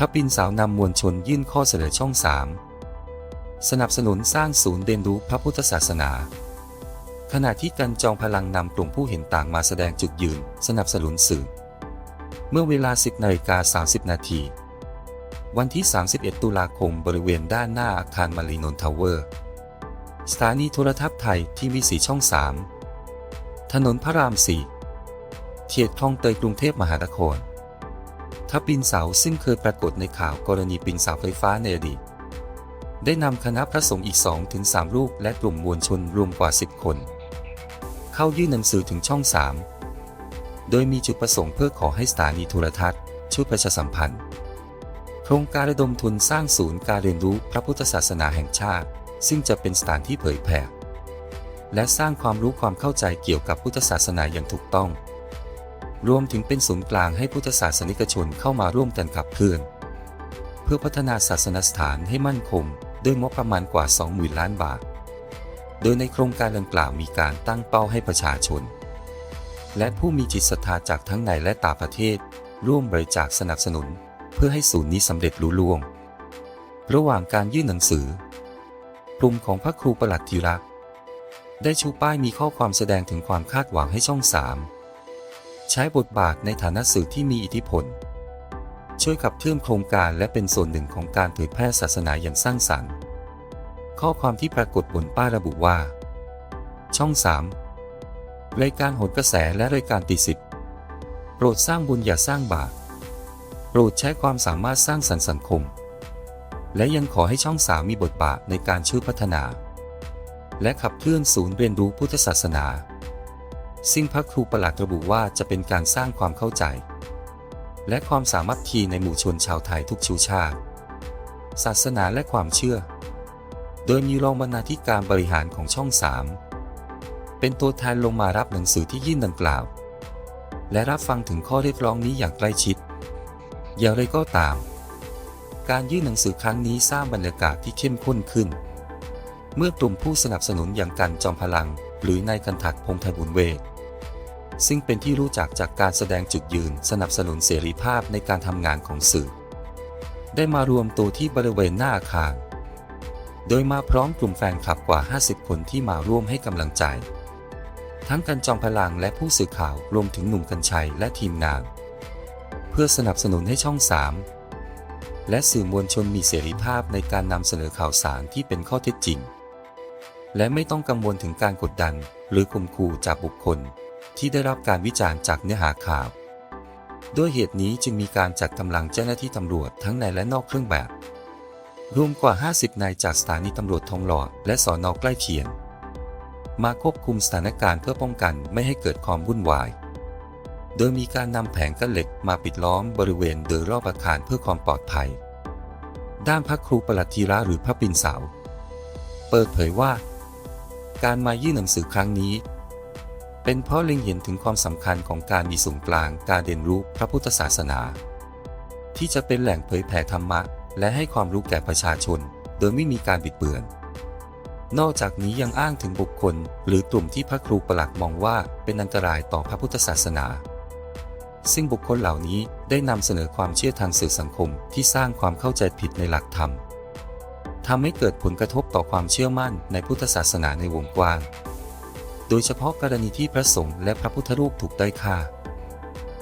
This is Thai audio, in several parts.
พระปินสาวนำมวลชนยื่นข้อเสนอช่อง 3 สนับสนุนสร้างศูนย์เรียนรู้พระพุทธศาสนา ขณะที่กันจองพลังนำกลุ่มผู้เห็นต่างมาแสดงจุดยืน สนับสนุนสื่อ เมื่อเวลา 10นาฬิกา30 นาทีวันที่ 31 ตุลาคมบริเวณด้านหน้าอาคารมารีนนทาวเวอร์ สถานีโทรทัศน์ไทยทีวีสีช่อง 3 ถนนพระราม 4 เขตคลองเตยกรุงเทพมหานคร ถ้าปีนเสาซึ่งเคยปรากฏในข่าวกรณีปีนเสาไฟฟ้าในอดีต ได้นำคณะพระสงฆ์อีก 2-3 รูปและกลุ่มมวลชนรวมกว่า 10 คน เข้ายื่นหนังสือถึงช่อง 3 โดยมีจุดประสงค์เพื่อขอให้สถานีโทรทัศน์ช่วยประชาสัมพันธ์ โครงการระดมทุนสร้างศูนย์การเรียนรู้พระพุทธศาสนาแห่งชาติ ซึ่งจะเป็นสถานที่เผยแผ่และสร้างความรู้ความเข้าใจเกี่ยวกับพุทธศาสนาอย่างถูกต้อง รวมถึงเป็นศูนย์กลางให้พุทธศาสนิกชนเข้ามาร่วมกันขับเคลื่อน เพื่อพัฒนาศาสนสถานให้มั่นคงด้วยงบประมาณกว่า 20,000 ล้านบาท โดยในโครงการดังกล่าวมีการตั้งเป้าให้ประชาชน และผู้มีจิตศรัทธาจากทั้งในและต่างประเทศ ร่วมบริจาคสนับสนุน เพื่อให้ศูนย์นี้สำเร็จลุล่วง ระหว่างการยื่นหนังสือกลุ่มของพระครูประหลัดธีระได้ชูป้ายมีข้อความแสดงถึงความคาดหวังให้ช่องสาม ใช้บทบาทในฐานะสื่อที่มีอิทธิพล ช่วยขับเคลื่อนโครงการและเป็นส่วนหนึ่งของการเผยแพร่ศาสนาอย่างสร้างสรรค์ ข้อความที่ปรากฏบนป้ายระบุว่า ช่อง 3 รายการโหนกระแสและรายการตีสิบโปรดสร้างบุญอย่าสร้างบาปโปรดใช้ความสามารถสร้างสรรค์สังคม และยังขอให้ช่องสามมีบทบาทในการช่วยพัฒนา และขับเคลื่อนศูนย์เรียนรู้พุทธศาสนา ซึ่งพระครูประหลัดระบุว่าจะเป็นการสร้างความเข้าใจ และความสามัคคีในหมู่ชนชาวไทยทุกชูชาติ ศาสนาและความเชื่อ โดยมีรองบรรณาธิการบริหารของช่อง3เป็นตัวแทนลงมารับหนังสือที่ยื่นดังกล่าว และรับฟังถึงข้อเรียกร้องนี้อย่างใกล้ชิด อย่างไรก็ตาม การยื่นหนังสือครั้งนี้สร้างบรรยากาศที่เข้มข้นขึ้น เมื่อกลุ่มผู้สนับสนุนอย่างกันจอมพลัง หรือนายกันถักพงไทบุญเวทซึ่งเป็นที่รู้จักจากการแสดงจุดยืนสนับสนุนเสรีภาพในการทำงานของสื่อ ได้มารวมตัวที่บริเวณหน้าอาคาร โดยมาพร้อมกลุ่มแฟนคลับกว่า 50 คนที่มาร่วมให้กำลังใจ ทั้งกันจอมพลังและผู้สื่อข่าวรวมถึงหนุ่มกัญชัยและทีมงาน เพื่อสนับสนุนให้ช่อง 3 และสื่อมวลชนมีเสรีภาพในการนำเสนอข่าวสารที่เป็นข้อเท็จจริง และไม่ต้องกังวลถึงการกดดัน หรือข่มขู่จากบุคคล ที่ได้รับการวิจารณ์จากเนื้อหาข่าว ด้วยเหตุนี้จึงมีการจัดกำลังเจ้าหน้าที่ตำรวจทั้งในและนอกเครื่องแบบ รวมกว่า 50 นายจากสถานีตำรวจทองหล่อและสอนอใกล้เคียง มาควบคุมสถานการณ์เพื่อป้องกันไม่ให้เกิดความวุ่นวาย โดยมีการนำแผงกั้นเหล็กมาปิดล้อมบริเวณโดยรอบอาคารเพื่อความปลอดภัย ด้านพระครูประหลัดธีระหรือพระปินเสาเปิดเผยว่า การมายื่นหนังสือครั้งนี้ เป็นเพราะเล็งเห็นถึงความสำคัญของการมีศูนย์กลางการเรียนรู้พระพุทธศาสนา ที่จะเป็นแหล่งเผยแผ่ธรรมะ และให้ความรู้แก่ประชาชน โดยไม่มีการบิดเบือน นอกจากนี้ยังอ้างถึงบุคคล หรือกลุ่มที่พระครูประหลัดมองว่าเป็นอันตรายต่อพระพุทธศาสนา ซึ่งบุคคลเหล่านี้ได้นำเสนอความเชื่อทางสื่อสังคมที่สร้างความเข้าใจผิดในหลักธรรม ทำให้เกิดผลกระทบต่อความเชื่อมั่นในพุทธศาสนาในวงกว้าง โดยเฉพาะกรณีที่พระสงฆ์และพระพุทธรูปถูกด้อยค่า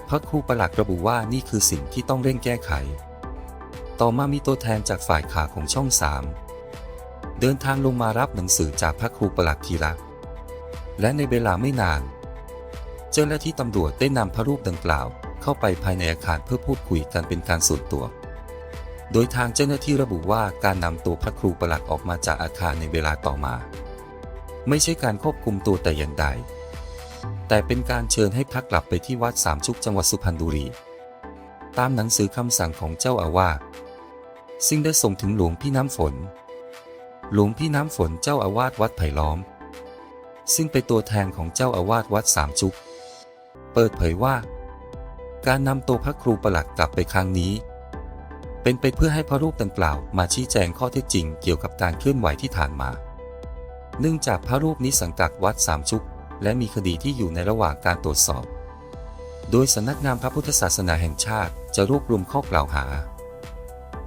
พระครูประหลัดระบุว่านี่คือสิ่งที่ต้องเร่งแก้ไข ต่อมามีตัวแทนจากฝ่ายข่าวของช่องสามเดินทางลงมารับหนังสือจากพระครูประหลัดทีละและในเวลาไม่นาน เจ้าหน้าที่ตำรวจได้นำพระรูปดังกล่าว เข้าไปภายในอาคารเพื่อพูดคุยกันเป็นการส่วนตัว โดยทางเจ้าหน้าที่ระบุว่าการนำตัวพระครูประหลัดออกมาจากอาคารในเวลาต่อมา ไม่ใช่การควบคุมตัวแต่อย่างใด แต่เป็นการเชิญให้พักกลับไปที่วัดสามชุกจังหวัดสุพรรณบุรี ตามหนังสือคำสั่งของเจ้าอาวาสซึ่งได้ส่งถึงหลวงพี่น้ำฝน หลวงพี่น้ำฝนเจ้าอาวาสวัดไผ่ล้อม ซึ่งเป็นตัวแทนของเจ้าอาวาสวัดสามชุก เปิดเผยว่า การนำตัวพระครูประหลัดกลับไปครั้งนี้ เป็นไปเพื่อให้พระรูปดังกล่าวมาชี้แจงข้อเท็จจริงเกี่ยวกับการเคลื่อนไหวที่ผ่านมา เนื่องจากพระรูปนี้สังกัดวัดสามชุก และมีคดีที่อยู่ในระหว่างการตรวจสอบ โดยสำนักงานพระพุทธศาสนาแห่งชาติจะรวบรวมข้อกล่าวหา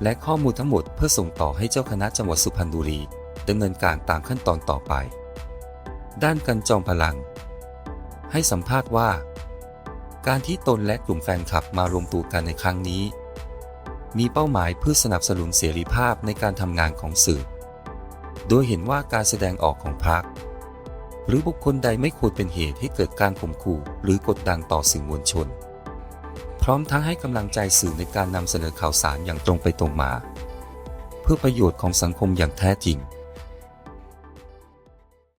และข้อมูลทั้งหมดเพื่อส่งต่อให้เจ้าคณะจังหวัดสุพรรณบุรีดำเนินการตามขั้นตอนต่อไป ด้านกันจอมพลัง ให้สัมภาษณ์ว่า การที่ตนและกลุ่มแฟนคลับมารวมตัวกันในครั้งนี้ มีเป้าหมายเพื่อสนับสนุนเสรีภาพในการทำงานของสื่อ โดยเห็นว่าการแสดงออกของพรรคหรือบุคคลใดไม่ควรเป็นเหตุให้เกิดการข่มขู่หรือกดดันต่อสื่อมวลชน พร้อมทั้งให้กำลังใจสื่อในการนำเสนอข่าวสารอย่างตรงไปตรงมา เพื่อประโยชน์ของสังคมอย่างแท้จริง